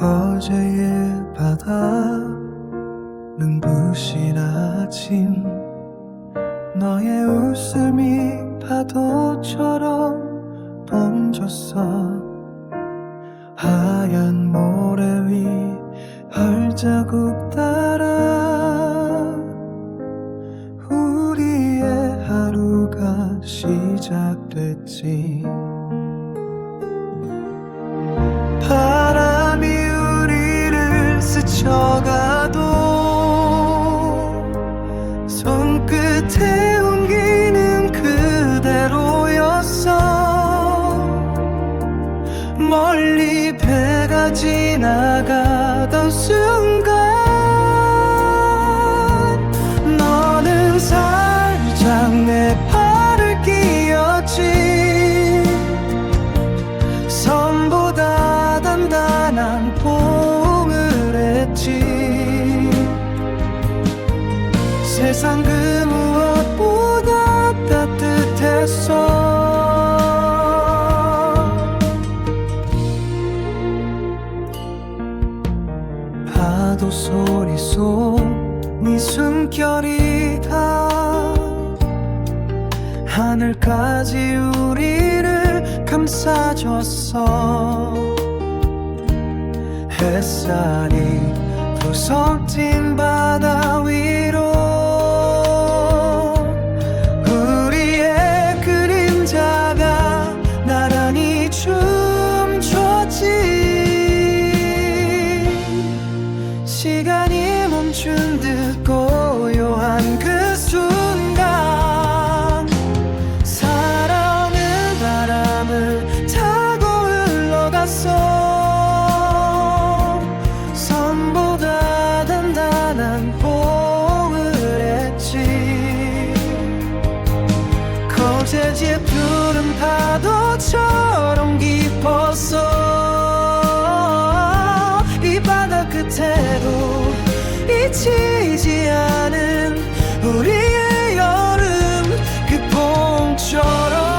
어제의 바다 눈부신 아침 너의 웃음이 파도처럼 번졌어. 하얀 모래 위 발자국 따라 우리의 하루가 시작됐지 스쳐가도 손끝에 옮기는 그대로였어. 멀리 배가 지나가던 순 세상 그 무엇보다 따뜻했어. 파도 소리 속네 숨결이 다 하늘까지 우리를 감싸줬어. 햇살이 부서진 바다 시간이 멈춘 듯 고요한 그 순간 사랑은 바람을 타고 흘러갔어 선보다 단단한 포옹을 했지. 거제지 잊히지 않은 우리의 여름 그 봄처럼